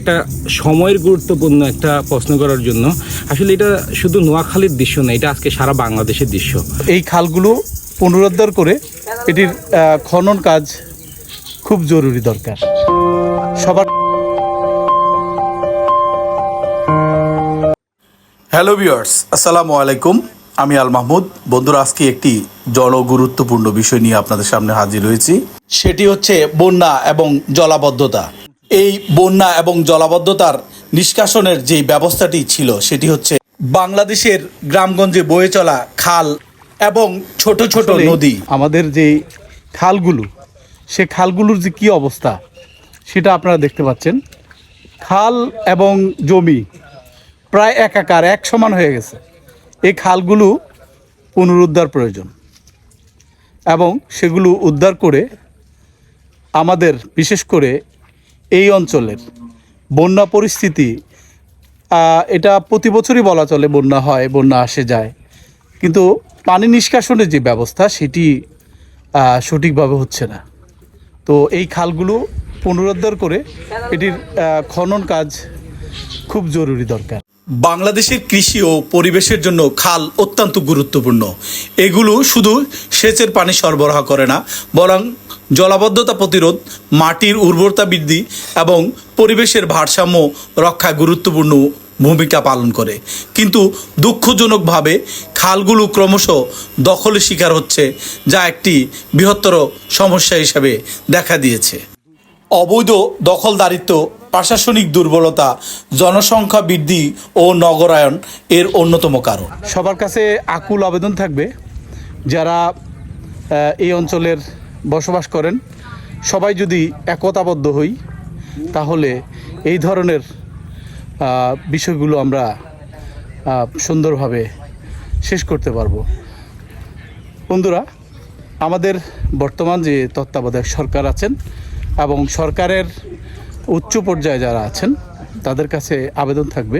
একটা সময়ের গুরুত্বপূর্ণ একটা প্রশ্ন করার জন্য। আসলে এটা শুধু নোয়াখালীর দৃশ্য না এটা আজকে সারা বাংলাদেশের দৃশ্য। এই খালগুলো পুনরুদ্ধার করে এটির খনন কাজ খুব জরুরি দরকার। সবার হ্যালো ভিউয়ার্স আসসালামু আলাইকুম। আমি আল মাহমুদ। বন্ধুরা আজকে একটি জনগুরুত্বপূর্ণ বিষয় নিয়ে আপনাদের সামনে হাজির হয়েছি। সেটি হচ্ছে বন্যা এবং জলাবদ্ধতা। এই বন্যা এবং জলাবদ্ধতার নিষ্কাশনের যে ব্যবস্থাটি ছিল সেটি হচ্ছে বাংলাদেশের গ্রামগঞ্জে বয়ে চলা খাল এবং ছোট ছোট নদী। আমাদের যে খালগুলো সে খালগুলোর যে কি অবস্থা সেটা আপনারা দেখতে পাচ্ছেন। খাল এবং জমি প্রায় একাকার এক সমান হয়ে গেছে। এই খালগুলো পুনরুদ্ধার প্রয়োজন এবং সেগুলো উদ্ধার করে আমাদের বিশেষ করে এই অঞ্চলের বন্যা পরিস্থিতি এটা প্রতি বছরই বলা চলে বন্যা হয়, বন্যা আসে, যায়। কিন্তু পানি নিষ্কাশনের যে ব্যবস্থা, সেটি সঠিকভাবে হচ্ছে না। তো এই খালগুলো পুনরুদ্ধার করে এটির খনন কাজ খুব জরুরি দরকার। বাংলাদেশের কৃষি ও পরিবেশের জন্য খাল অত্যন্ত গুরুত্বপূর্ণ। এগুলো শুধু সেচের পানি সরবরাহ করে না, বরং জলাবদ্ধতা প্রতিরোধ, মাটির উর্বরতা বৃদ্ধি এবং পরিবেশের ভারসাম্য রক্ষা গুরুত্বপূর্ণ ভূমিকা পালন করে। কিন্তু দুঃখজনকভাবে খালগুলো ক্রমশ দখলের শিকার হচ্ছে, যা একটি বৃহত্তর সমস্যা হিসাবে দেখা দিয়েছে। অবৈধ দখলদারিত্ব প্রশাসনিক দুর্বলতা, জনসংখ্যা বৃদ্ধি ও নগরায়ন এর অন্যতম কারণ। সবার কাছে আকুল আবেদন থাকবে যারা এই অঞ্চলের বসবাস করেন। সবাই যদি একতাবদ্ধ হই, তাহলে এই ধরনের বিষয়গুলো আমরা সুন্দরভাবে শেষ করতে পারব। বন্ধুরা, আমাদের বর্তমান যে তত্ত্বাবধায়ক সরকার আছেন এবং সরকারের উচ্চ পর্যায়ে যারা আছেন, তাদের কাছে আবেদন থাকবে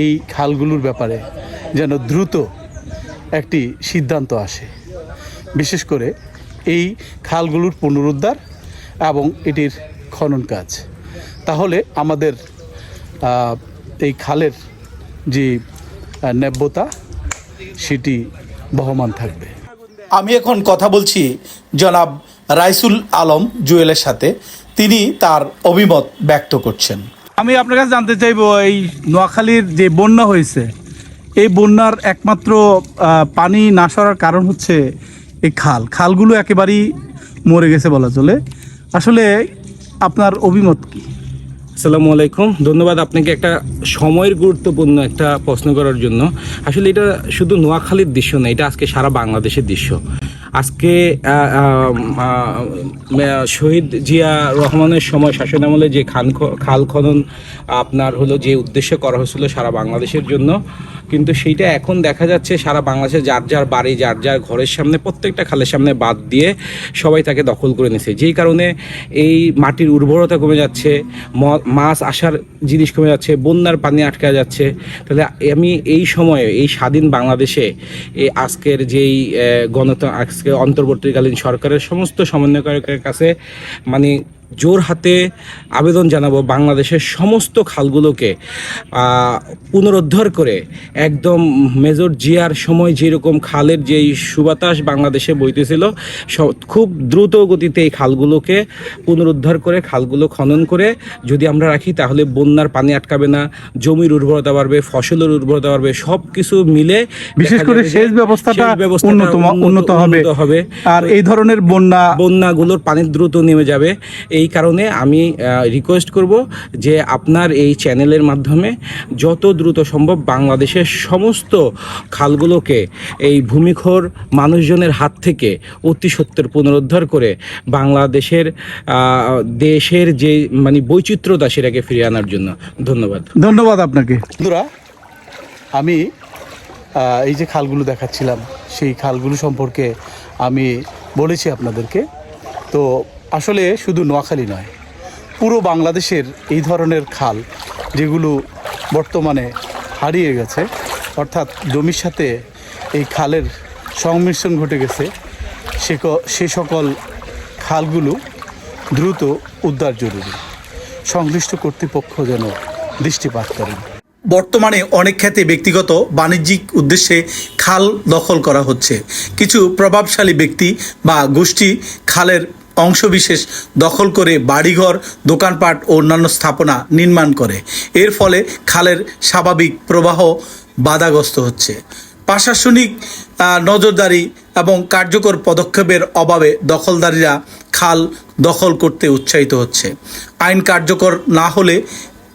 এই খালগুলোর ব্যাপারে যেন দ্রুত একটি সিদ্ধান্ত আসে। বিশেষ করে এই খালগুলোর পুনরুদ্ধার এবং এটির খনন কাজ। তাহলে আমাদের এই খালের যে ন্যায্যতা সেটি বহমান থাকবে। আমি এখন কথা বলছি জনাব রাইসুল আলম জুয়েলের সাথে। তিনি তার অভিমত ব্যক্ত করছেন। আমি আপনার কাছে জানতে চাইব, এই নোয়াখালীর যে বন্যা হয়েছে, এই বন্যার একমাত্র পানি না সরার কারণ হচ্ছে এই খাল। খালগুলো একেবারেই মরে গেছে বলা চলে। আসলে আপনার অভিমত কি? আসসালামু আলাইকুম। ধন্যবাদ আপনাকে একটা সময়ের গুরুত্বপূর্ণ একটা প্রশ্ন করার জন্য। আসলে এটা শুধু নোয়াখালীর দৃশ্য না, এটা আজকে সারা বাংলাদেশের দৃশ্য। আজকে শহীদ জিয়া রহমানের সময় শাসনামলে যে খান খাল খনন আপনার হলো যে উদ্দেশ্যে করা হয়েছিল সারা বাংলাদেশের জন্য, কিন্তু সেইটা এখন দেখা যাচ্ছে সারা বাংলাদেশে যার যার বাড়ি, যার যার ঘরের সামনে, প্রত্যেকটা খালের সামনে বাদ দিয়ে সবাই তাকে দখল করে নিছে। যেই কারণে এই মাটির উর্বরতা কমে যাচ্ছে মাছ আসার জিনিস কমে যাচ্ছে, বন্যার পানি আটকে যাচ্ছে। তাহলে আমি এই সময়ে, এই স্বাধীন বাংলাদেশে, এই আজকের যেই গণতন্ত্র গণত, আজকে অন্তর্বর্তীকালীন সরকারের সমস্ত সমন্বয়কারকের কাছে মানে জোর হাতে আবেদন জানাব বাংলাদেশের সমস্ত খালগুলোকে পুনরুদ্ধার করে একদম মেজর জিয়ার সময় যেরকম খালের যেই সুবাতাস বাংলাদেশে বইতেছিল খুব দ্রুত গতিতে এই খালগুলোকে পুনরুদ্ধার করে খালগুলো খনন করে যদি আমরা রাখি তাহলে বন্যার পানি আটকাবে না জমির উর্বরতা বাড়বে ফসলের উর্বরতা বাড়বে সব কিছু মিলে বিশেষ করে সেচ ব্যবস্থাটা উন্নত হবে। আর এই ধরনের বন্যা বন্যাগুলোর পানি দ্রুত নেমে যাবে। এই কারণে আমি রিকোয়েস্ট করব যে আপনার এই চ্যানেলের মাধ্যমে যত দ্রুত সম্ভব বাংলাদেশের সমস্ত খালগুলোকে এই ভূমিখোর মানুষজনের হাত থেকে অতি সত্যের পুনরুদ্ধার করে বাংলাদেশের দেশের যে মানে বৈচিত্র্যতা সেটাকে ফিরিয়ে আনার জন্য। ধন্যবাদ। ধন্যবাদ আপনাকে। বন্ধুরা আমি এই যে খালগুলো দেখাচ্ছিলাম সেই খালগুলো সম্পর্কে আমি বলেছি আপনাদেরকে। তো আসলে শুধু নোয়াখালী নয়, পুরো বাংলাদেশের এই ধরনের খাল যেগুলো বর্তমানে হারিয়ে গেছে, অর্থাৎ জমির সাথে এই খালের সংমিশ্রণ ঘটে গেছে, সে সে সকল খালগুলো দ্রুত উদ্ধার জরুরি। সংশ্লিষ্ট কর্তৃপক্ষ যেন দৃষ্টিপাত করেন। বর্তমানে অনেক ক্ষেত্রে ব্যক্তিগত বাণিজ্যিক উদ্দেশ্যে খাল দখল করা হচ্ছে। কিছু প্রভাবশালী ব্যক্তি বা গোষ্ঠী খালের অংশবিশেষ দখল করে বাড়িঘর, দোকানপাট ও অন্যান্য স্থাপনা নির্মাণ করে। এর ফলে খালের স্বাভাবিক প্রবাহ বাধাগ্রস্ত হচ্ছে। প্রশাসনিক নজরদারি এবং কার্যকর পদক্ষেপের অভাবে দখলদারীরা খাল দখল করতে উৎসাহিত হচ্ছে। আইন কার্যকর না হলে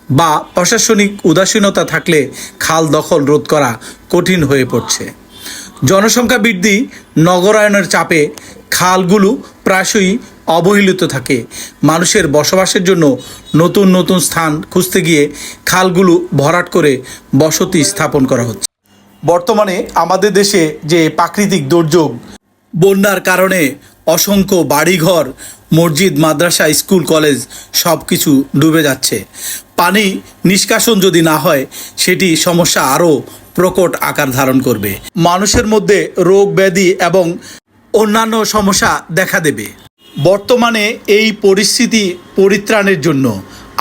বা প্রশাসনিক উদাসীনতা থাকলে খাল দখল রোধ করা কঠিন হয়ে পড়ছে। জনসংখ্যা বৃদ্ধি নগরায়নের চাপে খালগুলো প্রায়শই অবহেলিত থাকে। মানুষের বসবাসের জন্য নতুন নতুন স্থান খুঁজতে গিয়ে খালগুলো ভরাট করে বসতি স্থাপন করা হচ্ছে। বর্তমানে আমাদের দেশে যে প্রাকৃতিক দুর্যোগ, বন্যার কারণে অসংখ্য বাড়িঘর, মসজিদ, মাদ্রাসা, স্কুল, কলেজ সব কিছু ডুবে যাচ্ছে। পানি নিষ্কাশন যদি না হয়, সেটি সমস্যা আরও প্রকট আকার ধারণ করবে। মানুষের মধ্যে রোগ ব্যাধি এবং অন্যান্য সমস্যা দেখা দেবে। বর্তমানে এই পরিস্থিতি পরিত্রাণের জন্য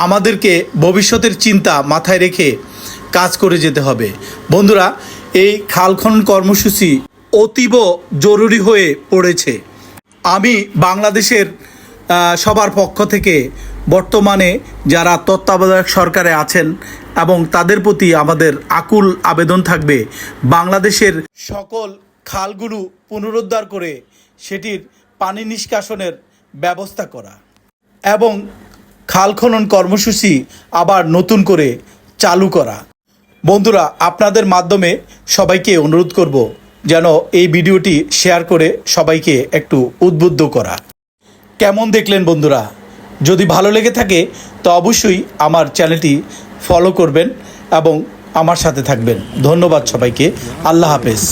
আমাদেরকে ভবিষ্যতের চিন্তা মাথায় রেখে কাজ করে যেতে হবে। বন্ধুরা, এই খাল খনন কর্মসূচি অতীব জরুরি হয়ে পড়েছে। আমি বাংলাদেশের সবার পক্ষ থেকে বর্তমানে যারা তত্ত্বাবধায়ক সরকারে আছেন এবং তাদের প্রতি আমাদের আকুল আবেদন থাকবে, বাংলাদেশের সকল খালগুলো পুনরুদ্ধার করে সেটির পানি নিষ্কাশনের ব্যবস্থা করা এবং খাল খনন কর্মসূচি আবার নতুন করে চালু করা। বন্ধুরা, আপনাদের মাধ্যমে সবাইকে অনুরোধ করব যেন এই ভিডিওটি শেয়ার করে সবাইকে একটু উদ্বুদ্ধ করা। কেমন দেখলেন বন্ধুরা? যদি ভালো লেগে থাকে, তো অবশ্যই আমার চ্যানেলটি ফলো করবেন এবং আমার সাথে থাকবেন। ধন্যবাদ সবাইকে। আল্লাহ হাফেজ।